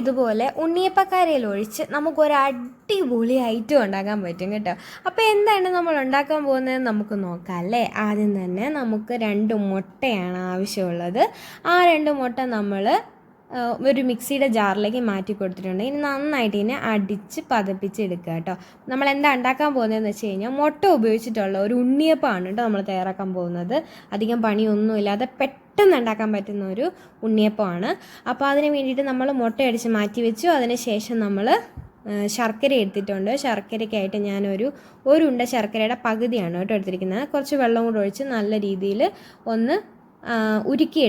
ഇതുപോലെ ഉണ്ണിയപ്പക്കാരയിൽ ഒഴിച്ച് നമുക്കൊരു അടിപൊളി ഐറ്റം ഉണ്ടാക്കാൻ പറ്റും കേട്ടോ. അപ്പോൾ എന്താണ് നമ്മൾ ഉണ്ടാക്കാൻ പോകുന്നത് നമുക്ക് നോക്കാം അല്ലേ? ആദ്യം തന്നെ നമുക്ക് രണ്ട് മുട്ടയാണ് ആവശ്യമുള്ളത്. ആ രണ്ട് മുട്ട നമ്മൾ ഒരു മിക്സിയുടെ ജാറിലേക്ക് മാറ്റി കൊടുത്തിട്ടുണ്ട്. ഇനി നന്നായിട്ട് ഇതിനെ അടിച്ച് പതപ്പിച്ച് എടുക്കുക കേട്ടോ. നമ്മൾ എന്താ ഉണ്ടാക്കാൻ പോകുന്നതെന്ന് വെച്ച് കഴിഞ്ഞാൽ മുട്ട ഉപയോഗിച്ചിട്ടുള്ള ഒരു ഉണ്ണിയപ്പമാണ് കേട്ടോ നമ്മൾ തയ്യാറാക്കാൻ പോകുന്നത്. അധികം പണിയൊന്നുമില്ലാതെ പെട്ടെന്ന് ഉണ്ടാക്കാൻ പറ്റുന്ന ഒരു ഉണ്ണിയപ്പമാണ്. അപ്പോൾ അതിന് വേണ്ടിയിട്ട് നമ്മൾ മുട്ട അടിച്ച് മാറ്റി വെച്ചു. അതിന് ശേഷം നമ്മൾ ശർക്കര എടുത്തിട്ടുണ്ട്. ശർക്കരയ്ക്കായിട്ട് ഞാനൊരു ഒരു ഉണ്ട ശർക്കരയുടെ പകുതിയാണ് കേട്ടോ എടുത്തിരിക്കുന്നത്. കുറച്ച് വെള്ളം കൂടെ ഒഴിച്ച് നല്ല രീതിയിൽ ഒന്ന് ഉരുക്കി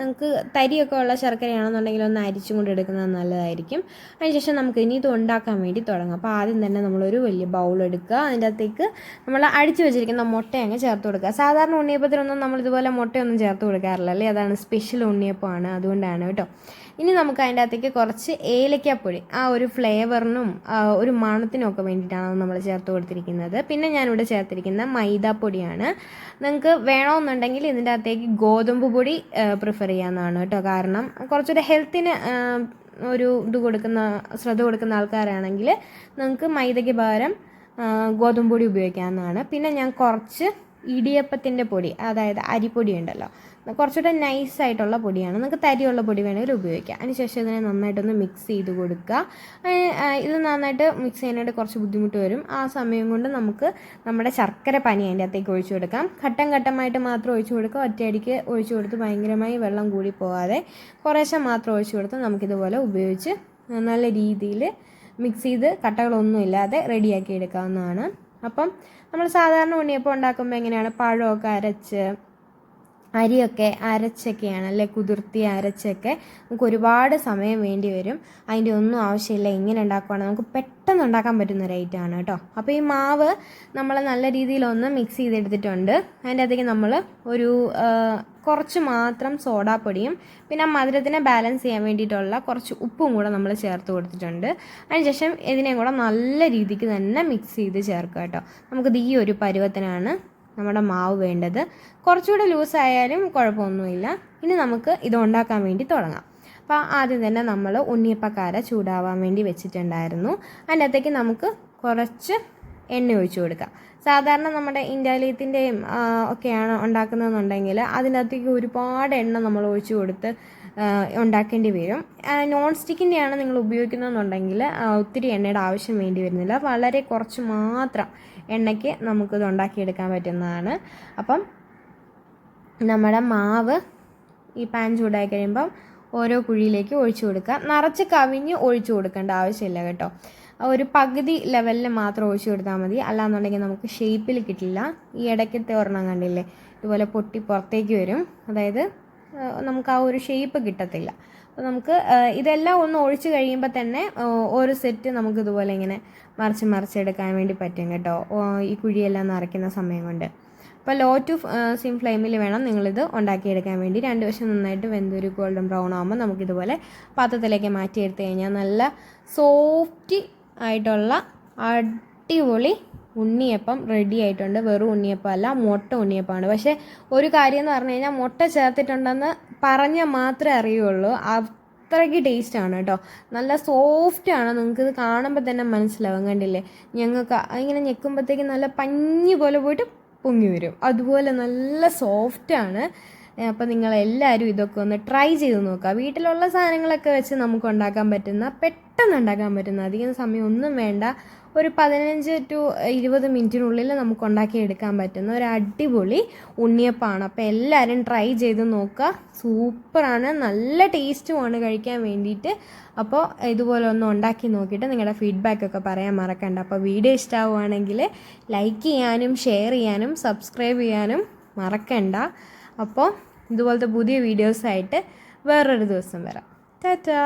നമുക്ക് തരിയൊക്കെ ഉള്ള ശർക്കരയാണെന്നുണ്ടെങ്കിൽ ഒന്ന് അരിച്ചും കൊണ്ട് എടുക്കുന്നത് നല്ലതായിരിക്കും. അതിനുശേഷം നമുക്ക് ഇനി ഇത് ഉണ്ടാക്കാൻ വേണ്ടി തുടങ്ങാം. അപ്പോൾ ആദ്യം തന്നെ നമ്മളൊരു വലിയ ബൗൾ എടുക്കുക. അതിന്റെ അകത്തേക്ക് നമ്മൾ അടിച്ചു വെച്ചിരിക്കുന്ന മുട്ട അങ്ങ് ചേർത്ത് കൊടുക്കുക. സാധാരണ ഉണ്ണിയപ്പത്തിനൊന്നും നമ്മൾ ഇതുപോലെ മുട്ടയൊന്നും ചേർത്ത് കൊടുക്കാറില്ല അല്ലേ? അതാണ് സ്പെഷ്യൽ ഉണ്ണിയപ്പമാണ്. അതുകൊണ്ടാണ് കേട്ടോ. ഇനി നമുക്ക് അതിന്റെ അകത്തേക്ക് കുറച്ച് ഏലക്കാപ്പൊടി ആ ഒരു ഫ്ലേവറിനും ഒരു മണത്തിനും ഒക്കെ വേണ്ടിയിട്ടാണ് നമ്മൾ ചേർത്ത് കൊടുത്തിരിക്കുന്നത്. പിന്നെ ഞാനിവിടെ ചേർത്തിരിക്കുന്ന മൈദാപ്പൊടിയാണ്. നിങ്ങൾക്ക് വേണമെന്നുണ്ടെങ്കിൽ ഇതിന്റെ അകത്തേക്ക് ഗോതമ്പ് പൊടി പ്രിഫർ ചെയ്യാമെന്നാണ് കേട്ടോ. കാരണം കുറച്ചുകൂടെ ഹെൽത്തിന് ഒരു ഇത് കൊടുക്കുന്ന ശ്രദ്ധ കൊടുക്കുന്ന ആൾക്കാരാണെങ്കിൽ നിങ്ങൾക്ക് മൈദയ്ക്ക് പകരം ഗോതമ്പ് പൊടി ഉപയോഗിക്കാവുന്നതാണ്. പിന്നെ ഞാൻ കുറച്ച് ഇടിയപ്പത്തിന്റെ പൊടി അതായത് അരിപ്പൊടി ഉണ്ടല്ലോ. കുറച്ചുകൂടെ നൈസായിട്ടുള്ള പൊടിയാണ്. നിങ്ങൾക്ക് തരിയുള്ള പൊടി വേണമെങ്കിൽ ഉപയോഗിക്കാം. അതിനുശേഷം ഇതിനെ നന്നായിട്ടൊന്ന് മിക്സ് ചെയ്ത് കൊടുക്കുക. ഇത് നന്നായിട്ട് മിക്സ് ചെയ്യാനായിട്ട് കുറച്ച് ബുദ്ധിമുട്ട് വരും. ആ സമയം കൊണ്ട് നമുക്ക് നമ്മുടെ ശർക്കര പനി അതിന്റെ അകത്തേക്ക് ഒഴിച്ചു കൊടുക്കാം. ഘട്ടം ഘട്ടമായിട്ട് മാത്രം ഒഴിച്ചു കൊടുക്കുക. ഒറ്റയടിക്ക് ഒഴിച്ചു കൊടുത്ത് ഭയങ്കരമായി വെള്ളം കൂടി പോകാതെ കുറേശ്ശെ മാത്രം ഒഴിച്ചു കൊടുത്ത് നമുക്കിതുപോലെ ഉപയോഗിച്ച് നല്ല രീതിയിൽ മിക്സ് ചെയ്ത് കട്ടകളൊന്നും ഇല്ലാതെ റെഡിയാക്കി എടുക്കാവുന്നതാണ്. അപ്പം നമ്മൾ സാധാരണ ഉണ്ണിയപ്പം ഉണ്ടാക്കുമ്പോൾ എങ്ങനെയാണ്? പഴമൊക്കെ അരച്ച് അരിയൊക്കെ അരച്ചൊക്കെയാണ് അല്ലെ കുതിർത്തി അരച്ചൊക്കെ നമുക്ക് ഒരുപാട് സമയം വേണ്ടി വരും. അതിന്റെ ഒന്നും ആവശ്യമില്ല ഇങ്ങനെ ഉണ്ടാക്കുവാണെങ്കിൽ നമുക്ക് പെട്ടെന്ന് ഉണ്ടാക്കാൻ പറ്റുന്ന ഒരു ഐറ്റമാണ് കേട്ടോ. അപ്പോൾ ഈ മാവ് നമ്മൾ നല്ല രീതിയിലൊന്ന് മിക്സ് ചെയ്തെടുത്തിട്ടുണ്ട്. അതിന്റെ അകത്തേക്ക് നമ്മൾ ഒരു കുറച്ച് മാത്രം സോഡാപ്പൊടിയും പിന്നെ ആ മധുരത്തിനെ ബാലൻസ് ചെയ്യാൻ വേണ്ടിയിട്ടുള്ള കുറച്ച് ഉപ്പും കൂടെ നമ്മൾ ചേർത്ത് കൊടുത്തിട്ടുണ്ട്. അതിനുശേഷം ഇതിനെയും കൂടെ നല്ല രീതിക്ക് തന്നെ മിക്സ് ചെയ്ത് ചേർക്കുക കേട്ടോ. നമുക്കിത് ഈ ഒരു പരുവത്തിനാണ് നമ്മുടെ മാവ് വേണ്ടത്. കുറച്ചുകൂടെ ലൂസായാലും കുഴപ്പമൊന്നുമില്ല. ഇനി നമുക്ക് ഇത് ഉണ്ടാക്കാൻ വേണ്ടി തുടങ്ങാം. അപ്പോൾ ആദ്യം തന്നെ നമ്മൾ ഉണ്ണിയപ്പക്കാര ചൂടാവാൻ വേണ്ടി വെച്ചിട്ടുണ്ടായിരുന്നു. അതിനകത്തേക്ക് നമുക്ക് കുറച്ച് എണ്ണ ഒഴിച്ചു കൊടുക്കാം. സാധാരണ നമ്മുടെ ഇൻഡാലിയത്തിന്റെയും ഒക്കെയാണ് ഉണ്ടാക്കുന്നതെന്നുണ്ടെങ്കിൽ അതിനകത്തേക്ക് ഒരുപാട് എണ്ണ നമ്മൾ ഒഴിച്ചു കൊടുത്ത് ഉണ്ടാക്കേണ്ടി വരും. നോൺ സ്റ്റിക്കിന്റെയാണ് നിങ്ങൾ ഉപയോഗിക്കുന്നതെന്നുണ്ടെങ്കിൽ ഒത്തിരി എണ്ണയുടെ ആവശ്യം വേണ്ടി വരുന്നില്ല. വളരെ കുറച്ച് മാത്രം എണ്ണയ്ക്ക് നമുക്കിത് ഉണ്ടാക്കിയെടുക്കാൻ പറ്റുന്നതാണ്. അപ്പം നമ്മുടെ മാവ് ഈ പാൻ ചൂടായി കഴിയുമ്പം ഓരോ കുഴിയിലേക്ക് ഒഴിച്ചു കൊടുക്കുക. നിറച്ച് കവിഞ്ഞ് ഒഴിച്ചു കൊടുക്കേണ്ട ആവശ്യമില്ല കേട്ടോ. ഒരു പകുതി ലെവലിൽ മാത്രം ഒഴിച്ചു കൊടുത്താൽ മതി. അല്ലാന്നുണ്ടെങ്കിൽ നമുക്ക് ഷേപ്പിൽ കിട്ടില്ല. ഈ ഇടയ്ക്കത്തെ ഒരെണ്ണം കണ്ടില്ലേ? ഇതുപോലെ പൊട്ടി പുറത്തേക്ക് വരും. അതായത് നമുക്ക് ആ ഒരു ഷേപ്പ് കിട്ടത്തില്ല. അപ്പോൾ നമുക്ക് ഇതെല്ലാം ഒന്ന് ഒഴിച്ചു കഴിയുമ്പോൾ തന്നെ ഒരു സെറ്റ് നമുക്ക് ഇതുപോലെ ഇങ്ങനെ മറിച്ച് മറിച്ചെടുക്കാൻ വേണ്ടി പറ്റും കേട്ടോ. ഈ കുഴിയെല്ലാം നിറയ്ക്കുന്ന സമയം കൊണ്ട്. അപ്പോൾ ലോ ടു സിം ഫ്ലെയിമിൽ വേണം നിങ്ങളിത് ഉണ്ടാക്കിയെടുക്കാൻ വേണ്ടി. രണ്ട് വശം നന്നായിട്ട് വെന്തൊരു ഗോൾഡൻ ബ്രൗൺ ആകുമ്പോൾ നമുക്കിതുപോലെ പാത്രത്തിലേക്ക് മാറ്റിയെടുത്ത് കഴിഞ്ഞാൽ നല്ല സോഫ്റ്റ് ആയിട്ടുള്ള അടിപൊളി ഉണ്ണിയപ്പം റെഡി ആയിട്ടുണ്ട്. വെറും ഉണ്ണിയപ്പം അല്ല മുട്ട ഉണ്ണിയപ്പമാണ്. പക്ഷേ ഒരു കാര്യം എന്ന് പറഞ്ഞു കഴിഞ്ഞാൽ മുട്ട ചേർത്തിട്ടുണ്ടെന്ന് പറഞ്ഞാൽ മാത്രമേ അറിയുള്ളൂ. അത്രയ്ക്ക് ടേസ്റ്റ് ആണ് കേട്ടോ. നല്ല സോഫ്റ്റ് ആണ്. നിങ്ങൾക്ക് ഇത് കാണുമ്പോൾ തന്നെ മനസ്സിലാവും. കണ്ടില്ലേ? ഞങ്ങൾക്ക് ഇങ്ങനെ ഞെക്കുമ്പോഴത്തേക്ക് നല്ല പഞ്ഞി പോലെ പോയിട്ട് പൊങ്ങി വരും. അതുപോലെ നല്ല സോഫ്റ്റാണ് അപ്പോൾ നിങ്ങളെല്ലാവരും ഇതൊക്കെ ഒന്ന് ട്രൈ ചെയ്ത് നോക്കുക. വീട്ടിലുള്ള സാധനങ്ങളൊക്കെ വെച്ച് നമുക്ക് ഉണ്ടാക്കാൻ പറ്റുന്ന പെട്ടെന്ന് ഉണ്ടാക്കാൻ പറ്റുന്ന അധികം സമയം ഒന്നും വേണ്ട ഒരു പതിനഞ്ച് ടു ഇരുപത് മിനിറ്റിനുള്ളിൽ നമുക്ക് ഉണ്ടാക്കി എടുക്കാൻ പറ്റുന്ന ഒരു അടിപൊളി ഉണ്ണിയപ്പമാണ് അപ്പോൾ എല്ലാവരും ട്രൈ ചെയ്ത് നോക്കുക. സൂപ്പറാണ് നല്ല ടേസ്റ്റുമാണ് കഴിക്കാൻ വേണ്ടിയിട്ട്. അപ്പോൾ ഇതുപോലെ ഒന്ന് ഉണ്ടാക്കി നോക്കിയിട്ട് നിങ്ങളുടെ ഫീഡ്ബാക്കൊക്കെ പറയാൻ മറക്കണ്ട. അപ്പോൾ വീഡിയോ ഇഷ്ടമാവുകയാണെങ്കിൽ ലൈക്ക് ചെയ്യാനും ഷെയർ ചെയ്യാനും സബ്സ്ക്രൈബ് ചെയ്യാനും മറക്കണ്ട. അപ്പോൾ ഇതുപോലത്തെ പുതിയ വീഡിയോസായിട്ട് വേറൊരു ദിവസം വരാം. ടാറ്റാ!